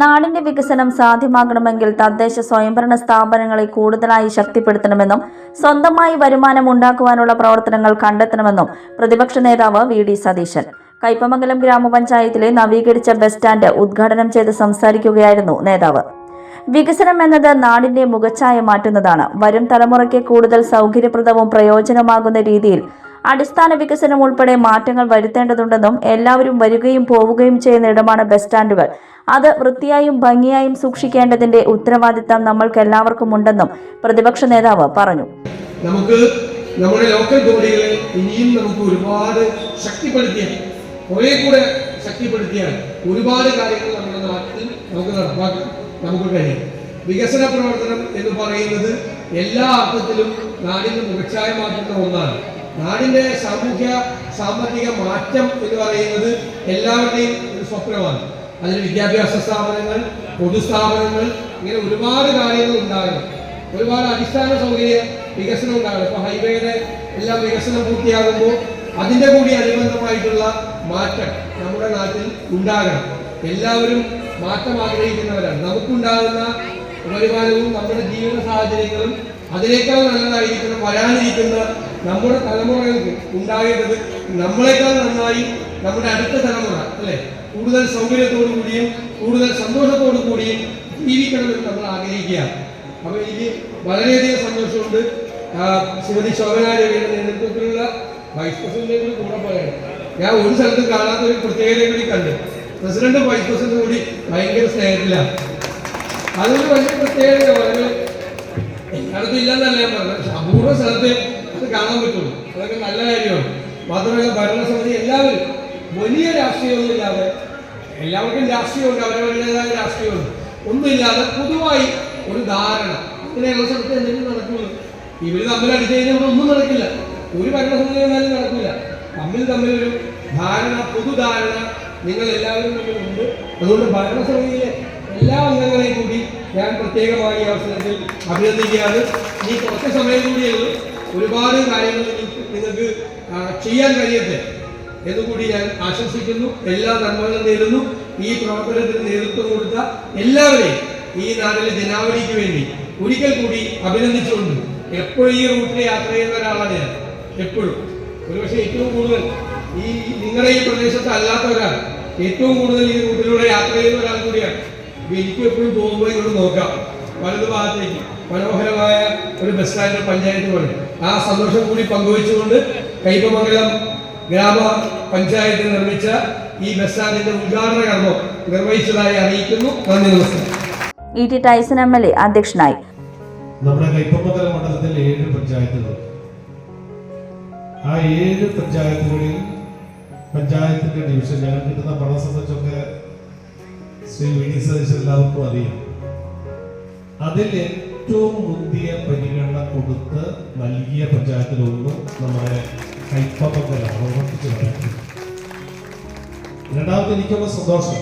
നാടിന്റെ വികസനം സാധ്യമാകണമെങ്കിൽ തദ്ദേശ സ്വയംഭരണ സ്ഥാപനങ്ങളെ കൂടുതലായി ശക്തിപ്പെടുത്തണമെന്നും സ്വന്തമായി വരുമാനം ഉണ്ടാക്കുവാനുള്ള പ്രവർത്തനങ്ങൾ കണ്ടെത്തണമെന്നും പ്രതിപക്ഷ നേതാവ് വി ഡി സതീശൻ. കൈപ്പമംഗലം ഗ്രാമപഞ്ചായത്തിലെ നവീകരിച്ച ബസ് സ്റ്റാൻഡ് ഉദ്ഘാടനം ചെയ്ത് സംസാരിക്കുകയായിരുന്നു നേതാവ്. വികസനം എന്നത് നാടിന്റെ മുഖച്ഛായ മാറ്റുന്നതാണ്. വരും തലമുറയ്ക്ക് കൂടുതൽ സൗകര്യപ്രദവും പ്രയോജനമാകുന്ന രീതിയിൽ അടിസ്ഥാന വികസനം ഉൾപ്പെടെ മാറ്റങ്ങൾ വരുത്തേണ്ടതുണ്ടെന്നും എല്ലാവരും വരികയും പോവുകയും ചെയ്യുന്ന ഇടമാണ് ബസ് സ്റ്റാൻഡുകൾ. അത് വൃത്തിയായും ഭംഗിയായും സൂക്ഷിക്കേണ്ടതിന്റെ ഉത്തരവാദിത്തം നമ്മൾക്ക് എല്ലാവർക്കും ഉണ്ടെന്നും പ്രതിപക്ഷ നേതാവ് പറഞ്ഞു. നമുക്ക് നമ്മുടെ ലോക്കൽ ബോഡികളെ ഇനിയും നമുക്ക് ഒരുപാട് ശക്തിപ്പെടുത്തിയാൽ കുറെ കൂടെ ശക്തിപ്പെടുത്തിയാൽ ഒരുപാട് കാര്യങ്ങൾ നമ്മുടെ നാട്ടിൽ നമുക്ക് നടപ്പാക്കാൻ കഴിയും. വികസന പ്രവർത്തനം എന്ന് പറയുന്നത് എല്ലാ അർത്ഥത്തിലും നാടിന് മുഖച്ഛായ മാറ്റുന്ന ഒന്നാണ്. നാടിന്റെ സാമൂഹ്യ സാമ്പത്തിക മാറ്റം എന്ന് പറയുന്നത് എല്ലാവരുടെയും ഒരു സ്വപ്നമാണ്. അതിന് വിദ്യാഭ്യാസ സ്ഥാപനങ്ങൾ പൊതുസ്ഥാപനങ്ങൾ ഇങ്ങനെ ഒരുപാട് കാര്യങ്ങൾ ഉണ്ടാകണം. ഒരുപാട് അടിസ്ഥാന സൗകര്യ വികസനം ഉണ്ടാകണം. ഇപ്പൊ ഹൈവേയുടെ എല്ലാം വികസനം പൂർത്തിയാകുമ്പോൾ അതിന്റെ കൂടി അനുബന്ധമായിട്ടുള്ള മാറ്റം നമ്മുടെ നാട്ടിൽ ഉണ്ടാകണം. എല്ലാവരും മാറ്റം ആഗ്രഹിക്കുന്നവരാണ്. നമുക്കുണ്ടാകുന്ന വരുമാനവും നമ്മുടെ ജീവിത സാഹചര്യങ്ങളും അതിനേക്കാൾ നല്ലതായിരിക്കണം വരാനിരിക്കുന്ന നമ്മുടെ തലമുറകൾക്ക് ഉണ്ടാകേണ്ടത് നമ്മളെക്കാൾ നന്നായി നമ്മുടെ അടുത്ത തലമുറ അല്ലെ? കൂടുതൽ സൗകര്യത്തോടു കൂടിയും കൂടുതൽ സന്തോഷത്തോടു കൂടിയും ജീവിക്കണമെന്ന് നമ്മൾ ആഗ്രഹിക്കുകയാണ്. അപ്പൊ എനിക്ക് വളരെയധികം സന്തോഷമുണ്ട്. ശ്രീമതി ശോഭനാരവിയുടെ നേതൃത്വത്തിലുള്ള വൈസ് പ്രസിഡന്റിനെ കൂടെ പോയാണ് ഞാൻ ഒരു സ്ഥലത്തും കാണാത്ത ഒരു പ്രത്യേകത കൂടി കണ്ടു. പ്രസിഡന്റ് വൈസ് പ്രസിഡന്റ് കൂടി ഭയങ്കര സ്നേഹത്തിലാണ്. അതൊരു വലിയ പ്രത്യേകത വളരെ എല്ലായിടത്തും ഇല്ലെന്നല്ല ഞാൻ പറഞ്ഞത്. അപൂർവ സ്ഥലത്ത് അത് കാണാൻ പറ്റുള്ളൂ. അതൊക്കെ നല്ല കാര്യമാണ്. മാത്രമല്ല ഭരണസമിതി എല്ലാവരും വലിയ രാഷ്ട്രീയമൊന്നുമില്ലാതെ എല്ലാവർക്കും രാഷ്ട്രീയമുണ്ട് അവരവരുടേതായ രാഷ്ട്രീയമുണ്ട്. ഒന്നുമില്ലാതെ പൊതുവായി ഒരു ധാരണ. ഇങ്ങനെയുള്ള സ്ഥലത്ത് എന്തെങ്കിലും നടക്കുള്ളൂ ഇവർ തമ്മിൽ അടിച്ചു കഴിഞ്ഞാൽ ഇവിടെ ഒന്നും നടക്കില്ല. ഒരു ഭരണസമിതി നടക്കില്ല. തമ്മിൽ ഒരു ധാരണ പൊതുധാരണ നിങ്ങൾ എല്ലാവരും തമ്മിലുണ്ട്. അതുകൊണ്ട് ഭരണസമിതിയിലെ എല്ലാ അംഗങ്ങളെയും കൂടി ഞാൻ പ്രത്യേകമായി അവസരത്തിൽ അഭിനന്ദിക്കുകയാണ്. ഈ കുറച്ച് സമയം കൂടിയുള്ളൂ ഒരുപാട് കാര്യങ്ങൾ നിങ്ങൾക്ക് ചെയ്യാൻ കഴിയട്ടെ. എന്നുകൂടി ഞാൻ ആശംസിക്കുന്നു. എല്ലാ നന്മകളും നേരുന്നു. ഈ പ്രവർത്തനത്തിന് നേതൃത്വം കൊടുത്ത എല്ലാവരെയും ഈ നാട്ടിലെ ജനാവലിക്ക് വേണ്ടി ഒരിക്കൽ കൂടി അഭിനന്ദിച്ചുകൊണ്ട് എപ്പോഴും ഈ റൂട്ടിൽ യാത്ര ചെയ്യുന്ന ഒരാളാണ് ഞാൻ. എപ്പോഴും. ഒരുപക്ഷെ ഏറ്റവും കൂടുതൽ ഈ നിങ്ങളുടെ ഈ പ്രദേശത്ത് അല്ലാത്ത ഒരാൾ ഏറ്റവും കൂടുതൽ ഈ റൂട്ടിലൂടെ യാത്ര ചെയ്യുന്ന ഒരാൾ കൂടിയാണ്. എനിക്കും എപ്പോഴും പോകുമ്പോൾ ഇങ്ങോട്ട് നോക്കാം. വലതു ഭാഗത്തേക്ക് മനോഹരമായ ഒരു ബസ് സ്റ്റാൻഡ് പഞ്ചായത്ത് പോലെ. ആ സന്തോഷം കൂടി പങ്കുവെച്ചുകൊണ്ട് കൈപ്പമംഗലം ഗ്രാമ പഞ്ചായത്ത് നിർമ്മിച്ച ഈ ബസ് സ്റ്റാൻഡിന്റെ ഉദ്ഘാടന കർമ്മം നിർവഹിച്ചതായി അറിയിക്കുന്നു. നന്ദി നമസ്കാരം. E T Tyson M L A അധ്യക്ഷനായി. നമ്മുടെ കൈപ്പമംഗലം മണ്ഡലത്തിൽ ഏഴ് പഞ്ചായത്തുകൾ. ആ ഏഴ് പഞ്ചായത്തുകളിൽ പഞ്ചായത്തിന്റെ ഡിവിഷൻ ഞങ്ങൾ കിട്ടുന്ന പണം സംബന്ധിച്ചൊക്കെ ശ്രീ വി ഡി സതീശൻ എല്ലാവർക്കും അറിയാം. അതിൽ ഏറ്റവും മുന്തിയ പരിഗണന കൊടുത്ത് നൽകിയ പഞ്ചായത്തിലൊന്നും നമ്മുടെ കൈപ്പമംഗലം ഓർമ്മിപ്പിച്ച് രണ്ടാമത് എനിക്കുള്ള സന്തോഷം.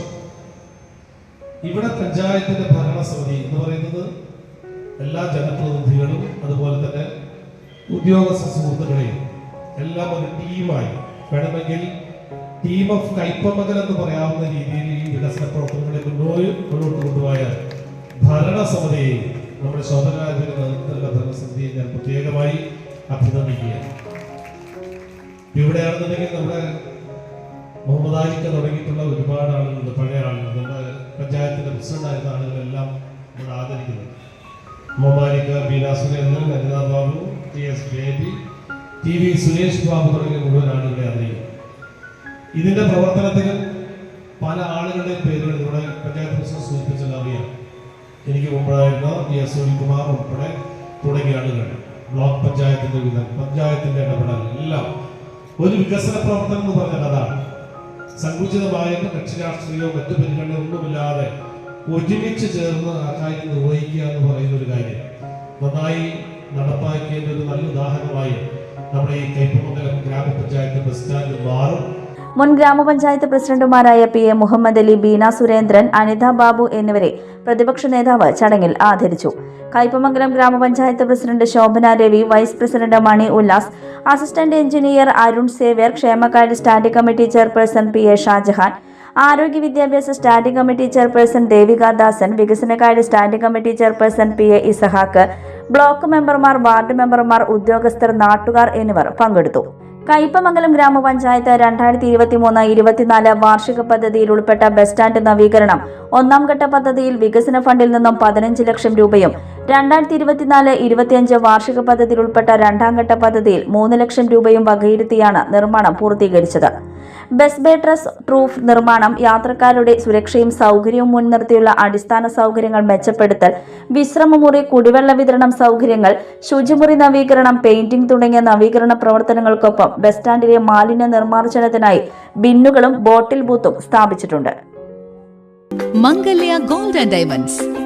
ഇവിടെ പഞ്ചായത്തിന്റെ ഭരണസമിതി എന്ന് പറയുന്നത് എല്ലാ ജനപ്രതിനിധികളും അതുപോലെ തന്നെ ഉദ്യോഗസ്ഥ സുഹൃത്തുക്കളെയും എല്ലാം ഒരു ടീമായി വേണമെങ്കിൽ ടീം ഓഫ് കൈപ്പമകൽ എന്ന് പറയാവുന്ന രീതിയിൽ ഈ വികസന പ്രവർത്തനങ്ങളെ മുന്നോട്ട് മുന്നോട്ട് കൊണ്ടുപോയ ഭരണസമിതിയെയും നമ്മുടെ ശോഭനരാജന്റെ നേതൃത്വത്തിലുള്ള ഭരണസമിതിയെ ഞാൻ പ്രത്യേകമായി അഭിനന്ദിക്കുകയാണ്. ഇവിടെയാണെന്നുണ്ടെങ്കിൽ നമ്മുടെ മുഹമ്മദ് അലിക്ക തുടങ്ങിയിട്ടുള്ള ഒരുപാട് ആളുകളുണ്ട് പഴയ ആളുകൾ. നമ്മുടെ പഞ്ചായത്തിന്റെ പ്രസിഡന്റായിരുന്ന ആളുകളെല്ലാം ഇവിടെ ആദരിക്കുന്നത് Muhammad Beena Surendran Anitha Babu T S Baby T V Suresh Babu തുടങ്ങിയ മുഴുവൻ ആളുകളെ ആദരിക്കുന്നു. ഇതിന്റെ പ്രവർത്തനത്തിൽ പല ആളുകളുടെയും പേരുകൾ നമ്മുടെ പഞ്ചായത്ത് പ്രസിഡന്റ് സൂചിപ്പിച്ചത് അറിയാം. എനിക്ക് മുമ്പായിരുന്ന ടി എസ് സുനിൽകുമാർ ഉൾപ്പെടെ തുടങ്ങിയ ആളുകൾ. ബ്ലോക്ക് പഞ്ചായത്തിന്റെ വിധം പഞ്ചായത്തിന്റെ ഇടപെടൽ എല്ലാം ഒരു വികസന പ്രവർത്തനം എന്ന് പറഞ്ഞാൽ അതാണ് സങ്കുചിതമായ കക്ഷി രാഷ്ട്രീയമോ മറ്റു പരിഗണന ഒന്നുമില്ലാതെ ഒരുമിച്ച് ചേർന്ന് ആ കാര്യം നിർവഹിക്കുക എന്ന് പറയുന്ന ഒരു കാര്യം. നന്നായി നടപ്പാക്കിയതിന്റെ ഒരു നല്ല ഉദാഹരണമായി നമ്മുടെ ഈ കൈപ്പമംഗലം ഗ്രാമപഞ്ചായത്ത് ബസ് സ്റ്റാൻഡ് മാറും. മുൻ ഗ്രാമപഞ്ചായത്ത് പ്രസിഡന്റുമാരായ പി എ മുഹമ്മദ് അലി ബീന സുരേന്ദ്രൻ അനിത ബാബു എന്നിവരെ പ്രതിപക്ഷ നേതാവ് ചടങ്ങിൽ ആദരിച്ചു. Kaipamangalam grama panchayat president Shobhana Ravi vice president Mani Ullas assistant engineer Arun Xavier ക്ഷേമകാര്യ standing committee chairperson P A Shajahan ആരോഗ്യ വിദ്യാഭ്യാസ standing committee chairperson Devika Dasan വികസനകാര്യ standing committee chairperson P A Isahak block മെമ്പർമാർ ward മെമ്പർമാർ ഉദ്യോഗസ്ഥർ നാട്ടുകാർ എന്നിവർ പങ്കെടുത്തു. കയ്പമംഗലം ഗ്രാമപഞ്ചായത്ത് രണ്ടായിരത്തി ഇരുപത്തി മൂന്ന് ഇരുപത്തിനാല് വാർഷിക പദ്ധതിയിൽ ഉൾപ്പെട്ട ബസ് സ്റ്റാൻഡ് നവീകരണം ഒന്നാം ഘട്ട പദ്ധതിയിൽ വികസന ഫണ്ടിൽ നിന്നും പതിനഞ്ച് ലക്ഷം രൂപയും രണ്ടായിരത്തി ഇരുപത്തിനാല് ഇരുപത്തിയഞ്ച് വാർഷിക പദ്ധതിയിൽ ഉൾപ്പെട്ട രണ്ടാം ഘട്ട പദ്ധതിയിൽ മൂന്ന് ലക്ഷം രൂപയും വകയിരുത്തിയാണ് നിർമ്മാണം പൂർത്തീകരിച്ചത്. ബസ് ബേട്രസ് പ്രൂഫ് നിർമ്മാണം യാത്രക്കാരുടെ സുരക്ഷയും സൗകര്യവും മുൻനിർത്തിയുള്ള അടിസ്ഥാന സൗകര്യങ്ങൾ മെച്ചപ്പെടുത്തൽ വിശ്രമമുറി കുടിവെള്ള വിതരണം സൗകര്യങ്ങൾ ശുചിമുറി നവീകരണം പെയിന്റിംഗ് തുടങ്ങിയ നവീകരണ പ്രവർത്തനങ്ങൾക്കൊപ്പം ബസ് സ്റ്റാൻഡിലെ മാലിന്യ നിർമ്മാർജനത്തിനായി ബിന്നുകളും ബോട്ടിൽ ബൂത്തും സ്ഥാപിച്ചിട്ടുണ്ട്. മംഗല്യ ഡയമണ്ട്സ്